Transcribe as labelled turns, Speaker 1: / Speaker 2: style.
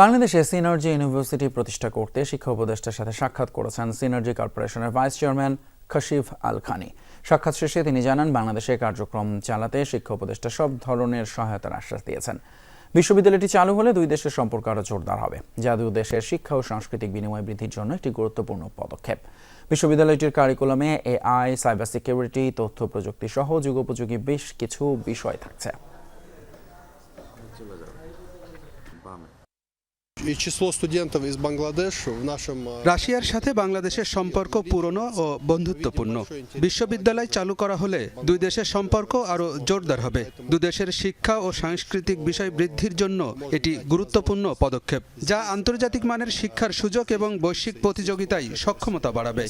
Speaker 1: বাংলাদেশে synergy university প্রতিষ্ঠা করতে শিক্ষা উপদেষ্টার সাথে সাক্ষাৎ করেছেন সিনার্জি কর্পোরেশনের ভাইস চেয়ারম্যান খশিফ আল খানি সাক্ষাৎ শেষে তিনি জানান, বাংলাদেশে কার্যক্রম চালাতে শিক্ষা উপদেষ্টা সব ধরনের সহায়তার আশ্বাস দিয়েছেন। বিশ্ববিদ্যালয়টি চালু হলে দুই দেশের সম্পর্ক আরও জোরদার হবে যা দুই দেশের শিক্ষা ও সাংস্কৃতিক বিনিময় বৃদ্ধির জন্য একটি গুরুত্বপূর্ণ পদক্ষেপ। বিশ্ববিদ্যালয়টির কারিকুলামে এআই, সাইবার সিকিউরিটি, তথ্য প্রযুক্তি সহ যুগোপযোগী বেশ কিছু বিষয় থাকছে।
Speaker 2: রাশিয়ার সাথে বাংলাদেশের সম্পর্ক পুরনো ও বন্ধুত্বপূর্ণ। বিশ্ববিদ্যালয় চালু করা হলে দুই দেশের সম্পর্ক আরও জোরদার হবে। দুই দেশের শিক্ষা ও সাংস্কৃতিক বিষয় বৃদ্ধির জন্য এটি গুরুত্বপূর্ণ পদক্ষেপ যা আন্তর্জাতিক মানের শিক্ষার সুযোগ এবং বৈশ্বিক প্রতিযোগিতায় সক্ষমতা বাড়াবে।